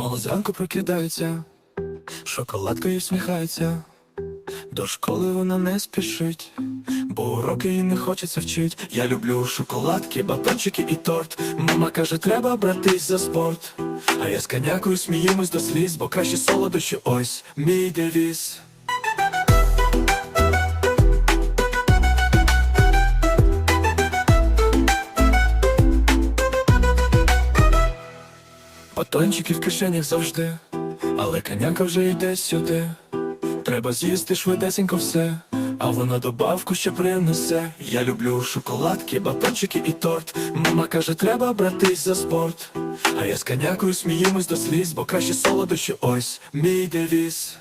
Мало зранку прокидаються, шоколадкою всміхається. До школи вона не спішить, бо уроки їй не хочеться вчить. Я люблю шоколадки, батончики і торт. Мама каже, треба братись за спорт. А я з конякою сміємось до сліз, бо краще солодощі ось мій девіз. Батончики в кишенях завжди, але коняка вже йде сюди. Треба з'їсти швидесенько все, а вона добавку ще принесе. Я люблю шоколадки, батончики і торт. Мама каже, треба братись за спорт. А я з конякою сміємось до сліз, бо краще солодощі ось мій девіз.